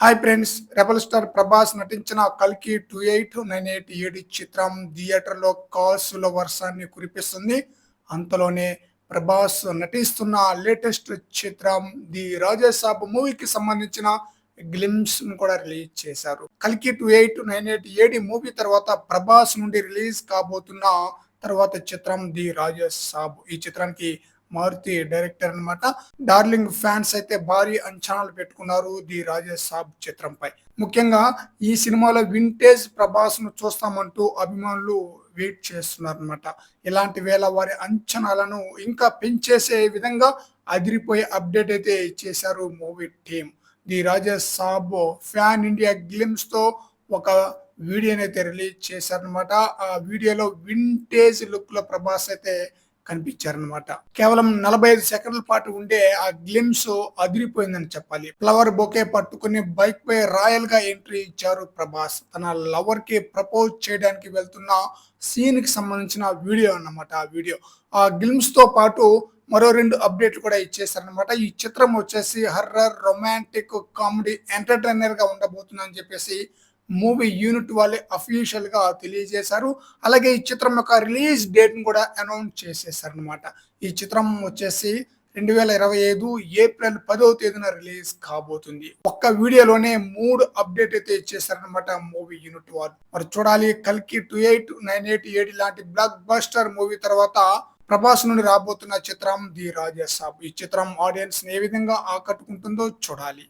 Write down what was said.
Hi friends rebel star Prabhas నటించిన కల్కి two eight nine eight ఏడు చిత్రం థియేటర్లో కాసుల వర్షాన్ని కురిపిస్తుంది. అంతలోనే ప్రభాస్ నటిస్తున్న లేటెస్ట్ చిత్రం ది రాజేసాబ్ మూవీకి సంబంధించిన గ్లిమ్స్ను కూడా రిలీజ్ చేశారు. కల్కి two eight nine eight AD movie తర్వాత ప్రభాస్ నుండి రిలీజ్ కాబోతున్న తర్వాత చిత్రం ది రాజాసాబ్ ఈ చిత్రానికి మారుతి డైరెక్టర్ అనమాట డార్లింగ్ ఫ్యాన్స్ అయితే భారీ అంచనాలు పెట్టుకున్నారు ది రాజేష్ సాబ్ చిత్రంపై. ముఖ్యంగా ఈ సినిమాలో వింటేజ్ ప్రభాస్ను చూస్తామంటూ అభిమానులు వెయిట్ చేస్తున్నారు అనమాట ఇలాంటి వేళ వారి అంచనాలను ఇంకా పెంచేసే విధంగా అదిరిపోయే అప్డేట్ అయితే ఇచ్చేశారు movie team the Rajesh Saab fan India గ్లిమ్స్తో ఒక వీడియోని అయితే రిలీజ్ చేశారనమాట ఆ వీడియోలో వింటేజ్ లుక్లో ప్రభాస్ అయితే కనిపించారనమాట కేవలం నలభై ఐదు సెకండ్ల పాటు ఉండే ఆ గ్లిమ్స్ అదిరిపోయిందని చెప్పాలి. ఫ్లవర్ బొకే పట్టుకుని బైక్ పై రాయల్గా ఎంట్రీ ఇచ్చారు ప్రభాస్. తన లవర్కి ప్రపోజ్ చేయడానికి వెళ్తున్న సీన్కి సంబంధించిన వీడియో అన్నమాట ఆ వీడియో. ఆ గ్లిమ్స్తో పాటు మరో రెండు అప్డేట్లు కూడా ఇచ్చేసారనమాట ఈ చిత్రం వచ్చేసి హర్రర్ రొమాంటిక్ కామెడీ ఎంటర్టైనర్గా ఉండబోతుందని చెప్పేసి మూవీ యూనిట్ వాళ్ళే అఫీషియల్గా తెలియజేశారు. అలాగే ఈ చిత్రం యొక్క రిలీజ్ డేట్ కూడా అనౌన్స్ చేసేసారు అనమాట ఈ చిత్రం వచ్చేసి రెండు వేల ఇరవై ఐదు ఏప్రిల్ పదవ తేదీన రిలీజ్ కాబోతుంది. ఒక్క వీడియోలోనే మూడు అప్డేట్ అయితే ఇచ్చేసారనమాట మూవీ యూనిట్ వారు. మరి చూడాలి కల్కి two eight nine eight eight లాంటి బ్లాక్ బస్టర్ మూవీ తర్వాత ప్రభాస్ నుండి రాబోతున్న చిత్రం ది రాజాసాబ్ ఈ చిత్రం ఆడియన్స్ ఏ విధంగా ఆకట్టుకుంటుందో చూడాలి.